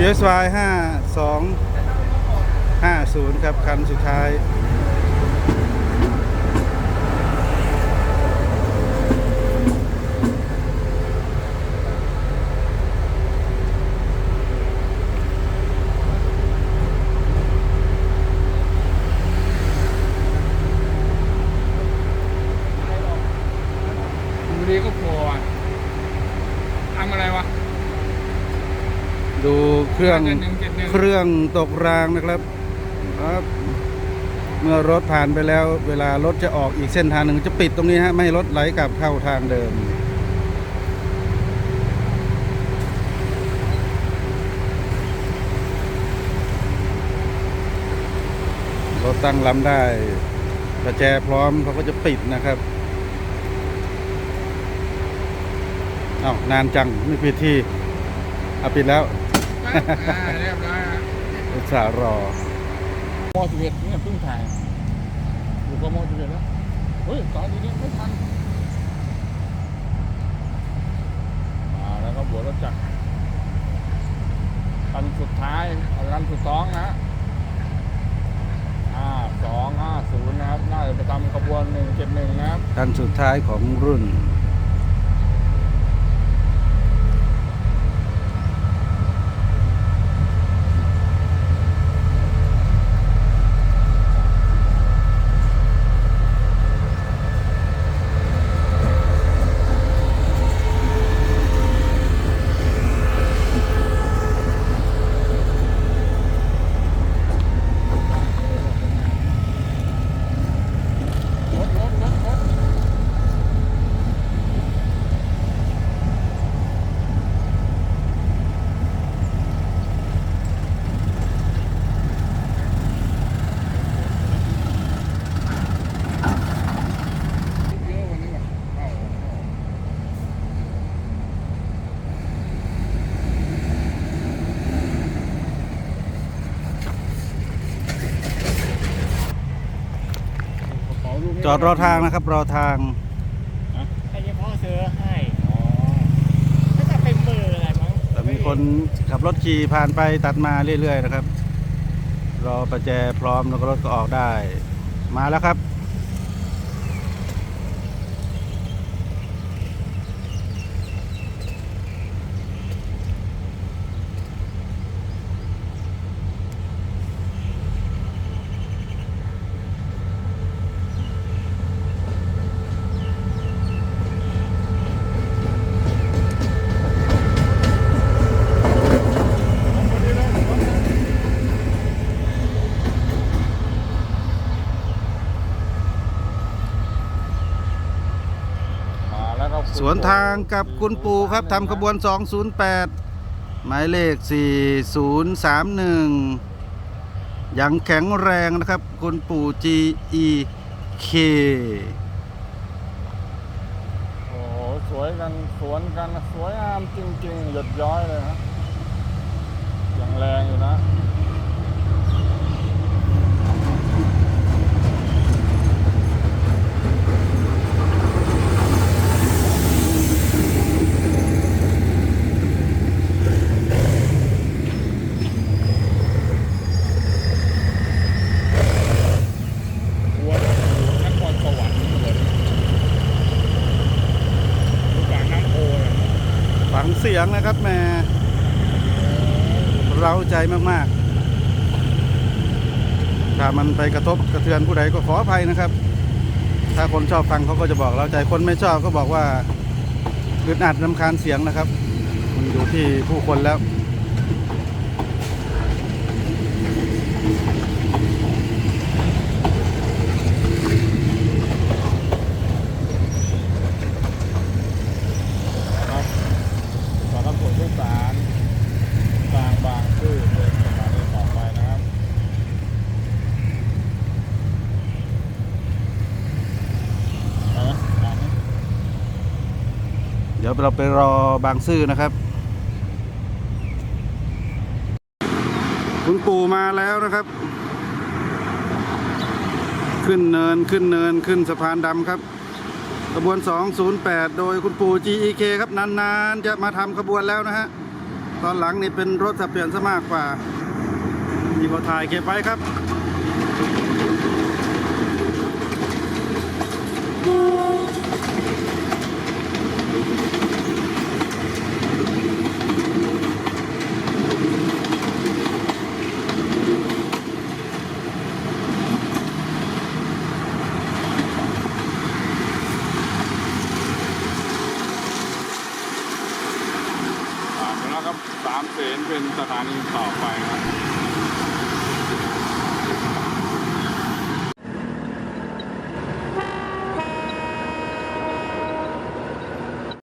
GSY 5250 ครับ คันสุดท้าย บุรีก็โผล่อะทำอะไรวะ ดู เครื่องเครื่องตกรางนะครับครับ เมื่อรถผ่านไปแล้ว เวลารถจะออกอีกเส้นทางหนึ่งจะปิดตรงนี้ฮะไม่ให้รถไหลกลับเข้าทางเดิมรถตั้งลำได้ประแจพร้อมเขาก็จะปิดนะครับอ้าวนานจังไม่ปิดที่เอาปิดแล้ว อ่าเรียบร้อยฮะอุตส่าห์รอมอสิบเอ็ดเนี่ยเพิ่งถ่ายอยู่กับมอสิบเอ็ดแล้วเฮ้ยตอนนี้ไม่ทันมาแล้วก็บวชรถจักรคันสุดท้ายคันสุดท้องนะห้าสองห้าศูนย์นะครับ น่าจะไปทำขบวนหนึ่งเจ็ดหนึ่งนะครับ คันสุดท้ายของรุ่น รถรถรถรถเยอะวันนี้ว่ะเอาเอา กระเป๋า ลูกนี้จอดรอทางนะครับ รอทางให้เฉพาะซื้อให้ก็จะเป็นมืออะไรมั้งแต่มีคนขับรถขี่ผ่านไปตัดมาเรื่อยๆนะครับ รอประแจพร้อมแล้วก็รถก็ออกได้ มาแล้วครับ สวนทางกับคุณปู่ครับทำขบวน 208 หมายเลข 4031 ยังแข็งแรงนะครับ คุณปู่ GEK โอ้โหสวยกันสวนกันสวยงามจริงๆ หยดย้อยเลยนะยังแรงอยู่นะ วัวนครสวรรค์เลยลูกหลานน้ำโพเลย ฟัง เสียงนะครับแม่เราใจมากๆ ถ้ามันไปกระทบกระเทือนผู้ใดก็ขออภัยนะครับ ถ้าคนชอบฟังเขาก็จะบอกเราใจคนไม่ชอบก็บอกว่าอึดอัดนำคาญเสียงนะครับ มันอยู่ที่ผู้คนแล้วี๋ยวเราไปรอบางซื่อนะครับ คุณปู่มาแล้วนะครับ ขึ้นเนินขึ้นเนินขึ้นสะพานดำครับขบวน 208 โดยคุณปู่ GEK ครับนานๆ จะมาทำขบวนแล้วนะฮะ ตอนหลังนี่เป็นรถสับเปลี่ยนซะมากกว่าที่เถ่ายเก็บไว้ครับอื็นสถานีต่อไปครับ